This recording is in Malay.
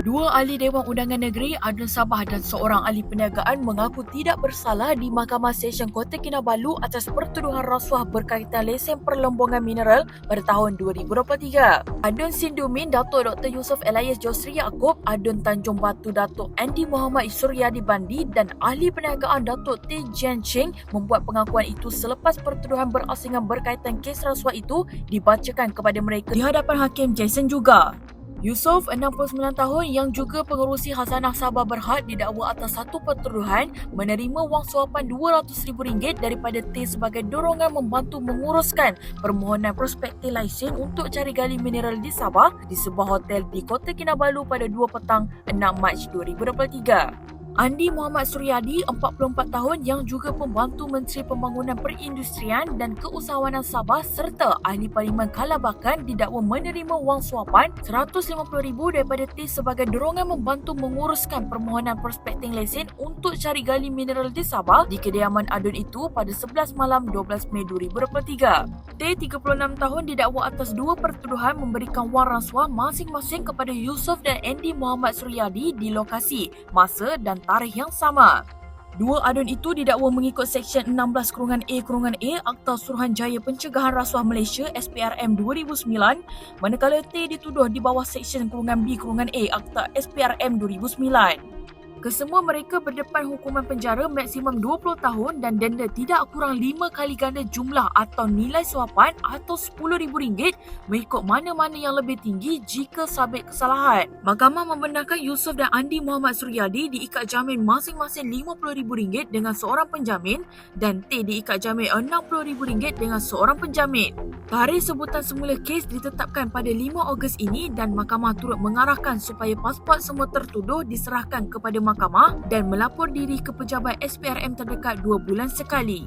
Dua ahli Dewan Undangan Negeri Adun Sabah dan seorang ahli perniagaan mengaku tidak bersalah di Mahkamah Session Kota Kinabalu atas pertuduhan rasuah berkaitan lesen perlombongan mineral pada tahun 2023. Adun Sindumin Datuk Dr. Yusof Elias Josri Yaakob, Adun Tanjung Batu Datuk Andy Muhammad Suryadi Bandi dan ahli perniagaan Datuk T. Jian Cheng membuat pengakuan itu selepas pertuduhan berasingan berkaitan kes rasuah itu dibacakan kepada mereka di hadapan Hakim Jason juga. Yusof, 69 tahun yang juga pengerusi Khazanah Sabah Berhad didakwa atas satu pertuduhan menerima wang suapan RM200,000 daripada T sebagai dorongan membantu menguruskan permohonan prospekti lesen untuk cari gali mineral di Sabah di sebuah hotel di Kota Kinabalu pada 2 petang 6 Mac 2023. Andi Muhammad Suryadi, 44 tahun yang juga pembantu Menteri Pembangunan Perindustrian dan Keusahawanan Sabah serta ahli Parlimen Kalabakan didakwa menerima wang suapan RM150,000 daripada T sebagai dorongan membantu menguruskan permohonan prospekting lesen untuk cari gali mineral di Sabah di kediaman Adun itu pada 11 malam 12 Mei 2023. T, 36 tahun didakwa atas dua pertuduhan memberikan wang rasuah masing-masing kepada Yusof dan Andy Muhammad Suryadi di lokasi, masa dan tarikh yang sama. Dua adun itu didakwa mengikut Seksyen 16 Kurungan A Kurungan A Akta Suruhanjaya Pencegahan Rasuah Malaysia SPRM 2009 manakala T dituduh di bawah Seksyen Kurungan B Kurungan A Akta SPRM 2009. Kesemua mereka berdepan hukuman penjara maksimum 20 tahun dan denda tidak kurang 5 kali ganda jumlah atau nilai suapan atau RM10,000 mengikut mana-mana yang lebih tinggi jika sabit kesalahan. Mahkamah membenarkan Yusof dan Andi Muhammad Suryadi diikat jamin masing-masing RM50,000 dengan seorang penjamin dan T diikat jamin RM60,000 dengan seorang penjamin. Tarikh sebutan semula kes ditetapkan pada 5 Ogos ini dan mahkamah turut mengarahkan supaya pasport semua tertuduh diserahkan kepada mahkamah dan melapor diri ke pejabat SPRM terdekat dua bulan sekali.